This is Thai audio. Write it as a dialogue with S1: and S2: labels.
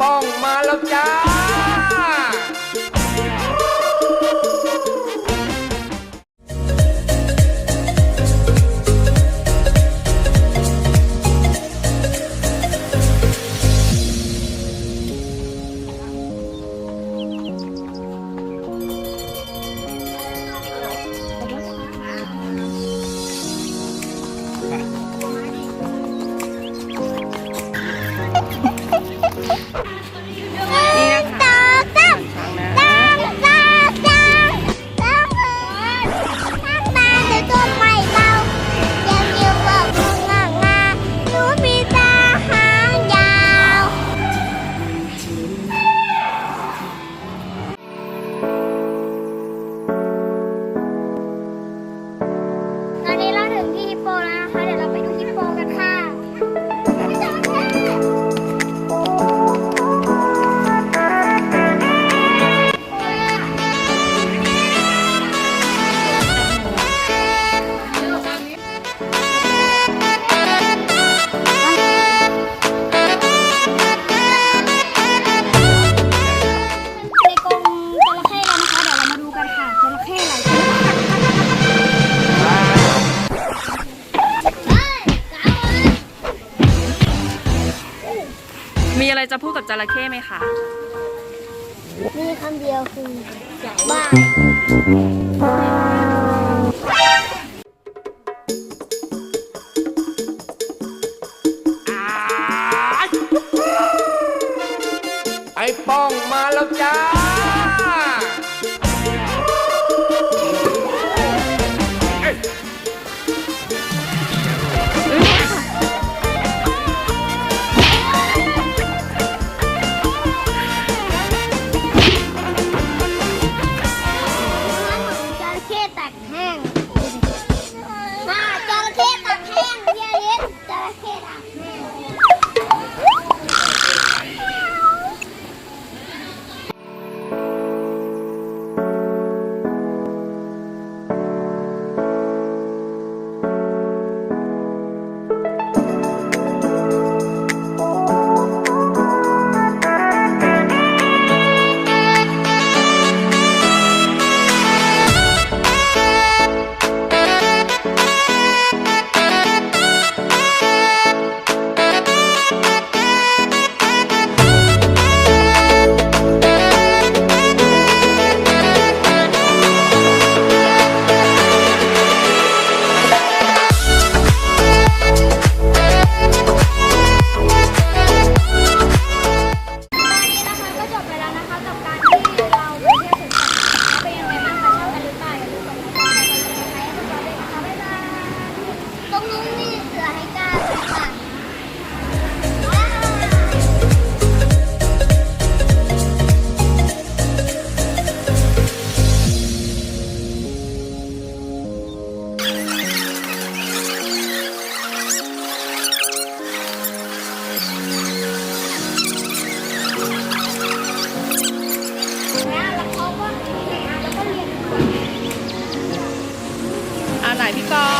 S1: ป้องมาแล้วจ้า
S2: Спасибо. มี
S3: อะไรจะพูดกับจระเข้ไหมคะ
S2: มีคำเดียวคือใหญ่บ้าไอ้ป้องมาแล้วจ้า
S3: 奶หน